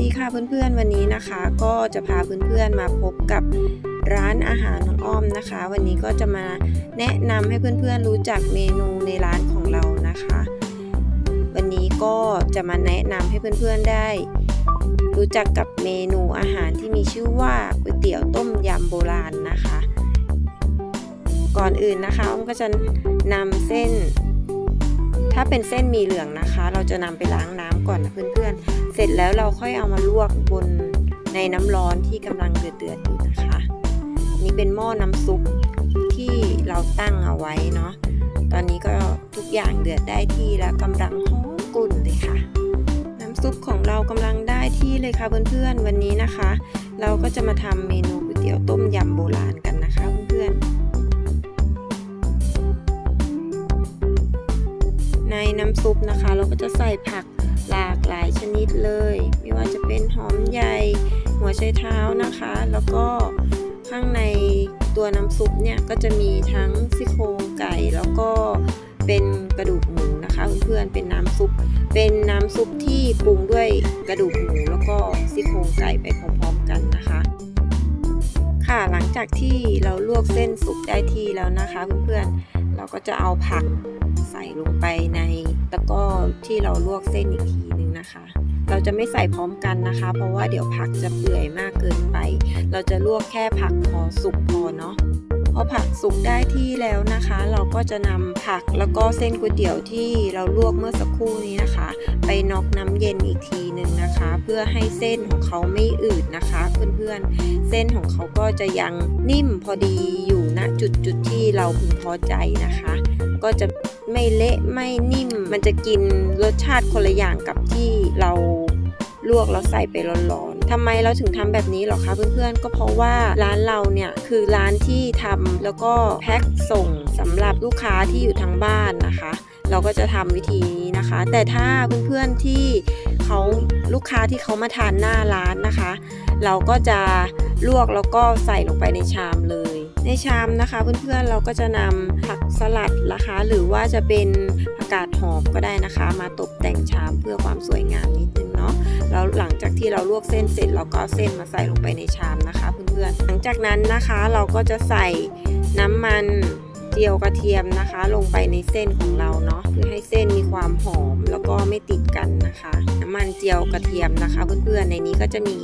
ดีค่ะเพื่อนๆวันนี้นะคะ ก็จะพาเพื่อนๆมาพบกับร้านอาหารน้องอ้อมนะคะ วันนี้ก็จะมาแนะนำให้เพื่อนๆรู้จักเมนูในร้านของเรานะคะ วันนี้ก็จะมาแนะนำให้เพื่อนๆได้ รู้จักกับเมนูอาหารที่มีชื่อว่าก๋วยเตี๋ยวต้มยำโบราณนะคะ ก่อนอื่นนะคะอ้อมก็จะนำเส้น ถ้าเป็นเส้นมีเหลืองนะคะ เราจะนำไปล้างน้ำก่อนนะเพื่อนๆ สร็จแล้วเราค่อยเอามาลวกบนในน้ำร้อนที่กำลังเดือดๆอยู่นะคะ นี่เป็นหม้อน้ำซุปที่เราตั้งเอาไว้เนาะ ตอนนี้ก็ทุกอย่างเดือดได้ที่แล้วกำลังหอมกลุ่นเลยค่ะ น้ำซุปของเรากำลังได้ที่เลยค่ะเพื่อนๆวันนี้นะคะ เราก็จะมาทำเมนูก๋วยเตี๋ยวต้มยำโบราณกันนะคะเพื่อนๆในน้ำซุปนะคะ เราก็จะใส่ผัก หลากหลายชนิดเลย ไม่ว่าจะเป็นหอมใหญ่ หัวไชเท้านะคะ แล้วก็ข้างในตัวน้ำซุปเนี่ยก็จะมีทั้งซี่โครงไก่แล้วก็เป็นกระดูกหมูนะคะเพื่อนๆเป็นน้ำซุป เป็นน้ำซุปที่ปรุงด้วยกระดูกหมูแล้วก็ซี่โครงไก่ไปพร้อมๆกันนะคะ ค่ะหลังจากที่เราลวกเส้นสุกได้ที่แล้วนะคะเพื่อนๆ เราก็จะเอาผักใส่ลงไปในตะกร้อที่เราลวกเส้นอีกทีนึงนะคะ เราจะไม่ใส่พร้อมกันนะคะ เพราะว่าเดี๋ยวผักจะเปื่อยมากเกินไป เราจะลวกแค่ผักพอสุกพอเนาะพอผักสุกได้ที่แล้วนะคะ เราก็จะนำผักแล้วก็เส้นก๋วยเตี๋ยวที่เราลวกเมื่อสักครู่นี้นะคะ น็อกน้ำเย็นอีกทีหนึ่งนะคะ เพื่อให้เส้นของเขาไม่อืดนะคะ เพื่อนๆ เส้นของเขาก็จะยังนิ่มพอดีอยู่ณจุดจุดที่เราพึงพอใจนะคะ ก็จะไม่เละไม่นิ่ม มันจะกินรสชาติคนละอย่างกับที่เราลวกแล้วใส่ไปร้อนๆทำไมเราถึงทำแบบนี้หรอคะเพื่อนๆ ก็เพราะว่าร้านเราเนี่ยคือร้านที่ทำแล้วก็แพ็คส่งสำหรับลูกค้าที่อยู่ทางบ้านนะคะ เราก็จะทำวิธีนี้นะคะ แต่ถ้าเพื่อนๆที่เขาลูกค้าที่เขามาทานหน้าร้านนะคะ เราก็จะลวกแล้วก็ใส่ลงไปในชามเลย ในชามนะคะ เพื่อนๆเราก็จะนำผักสลัดนะคะ หรือว่าจะเป็นผักกาดหอมก็ได้นะคะ มาตกแต่งชามเพื่อความสวยงามนิดนึงเนาะแล้วหลังจากที่เราลวกเส้นเสร็จเราก็เส้นมาใส่ลงไปในชามนะคะ เพื่อนๆหลังจากนั้นนะคะเราก็จะใส่น้ำมัน จียวกระเทียมนะคะ ลงไปในเส้นของเราเนาะเพื่อให้เส้นมีความหอมแล้วก็ไม่ติดกันนะคะ น้ำมันเจียวกระเทียมนะคะ เพื่อนๆในนี้ก็จะมี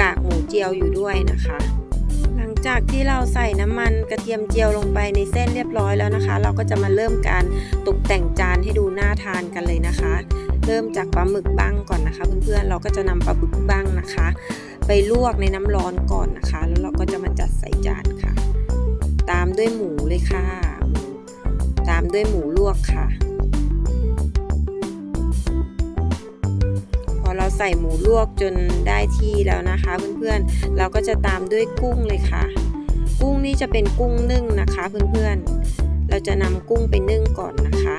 กากหมูเจียวอยู่ด้วยนะคะ หลังจากที่เราใส่น้ำมันกระเทียมเจียวลงไปในเส้นเรียบร้อยแล้วนะคะ เราก็จะมาเริ่มการตกแต่งจานให้ดูน่าทานกันเลยนะคะ เริ่มจากปลาหมึกบ้างก่อนนะคะ เพื่อนๆเราก็จะนำปลาหมึกบ้างนะคะ ไปลวกในน้ำร้อนก่อนนะคะ แล้วเราก็จะมาจัดใส่จานค่ะ ตามด้วยหมูเลยค่ะหมูตามด้วยหมูลวกค่ะ พอเราใส่หมูลวกจนได้ที่แล้วนะคะ เพื่อนๆ เราก็จะตามด้วยกุ้งเลยค่ะ กุ้งนี่จะเป็นกุ้งนึ่งนะคะ เพื่อนๆ เราจะนำกุ้งไปนึ่งก่อนนะคะ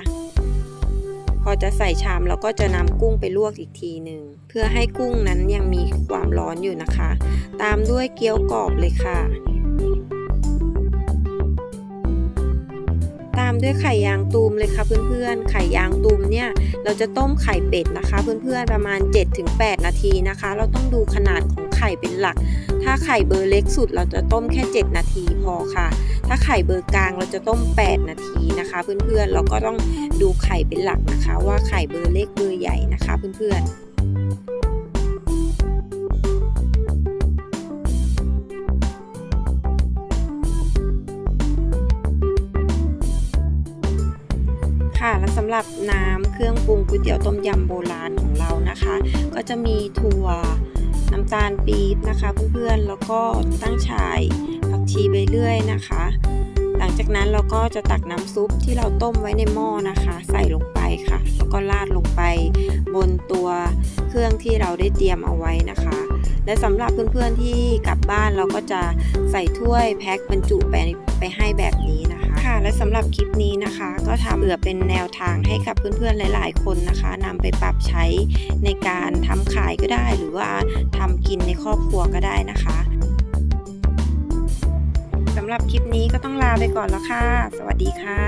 พอจะใส่ชามเราก็จะนำกุ้งไปลวกอีกทีหนึ่งเพื่อให้กุ้งนั้นยังมีความร้อนอยู่นะคะ ตามด้วยเกี๊ยวกรอบเลยค่ะ ตาด้วยไข่ยางตูมเลยค่ะเพื่อนๆ ไข่ยางตูมเนี่ยเราจะต้มไข่เป็ดนะคะ เพื่อนๆประมาณ 7-8 นาทีนะคะ เราต้องดูขนาดของไข่เป็นหลัก ถ้าไข่เบอร์เล็กสุดเราจะต้มแค่ 7 นาทีพอค่ะ ถ้าไข่เบอร์กลางเราจะต้ม 8 นาทีนะคะ เพื่อนๆเราก็ต้องดูไข่เป็นหลักนะคะ ว่าไข่เบอร์เล็กเบอร์ใหญ่นะคะ เพื่อนๆ ค่ะ และสำหรับน้ำเครื่องปรุงก๋วยเตี๋ยวต้มยำโบราณของเรานะคะ ก็จะมีถั่วน้ำตาลปี๊บนะคะเพื่อนๆ แล้วก็ตั้งฉายผักชีใบเลื่อยนะคะ หลังจากนั้นเราก็จะตักน้ำซุปที่เราต้มไว้ในหม้อนะคะ ใส่ลงไปค่ะ แล้วก็ราดลงไปบนตัวเครื่องที่เราได้เตรียมเอาไว้นะคะ และสำหรับเพื่อนๆที่กลับบ้านเราก็จะใส่ถ้วยแพ็คบรรจุไปไปให้แบบนี้นะคะค่ะ และสำหรับคลิปนี้นะคะ ก็ทำเผื่อเป็นแนวทางให้กับเพื่อนๆหลาย ๆ คนนะคะนำไปปรับใช้ในการทำขายก็ได้ หรือว่าทำกินในครอบครัวก็ได้นะคะสำหรับคลิปนี้ก็ต้องลาไปก่อนแล้วค่ะ สวัสดีค่ะ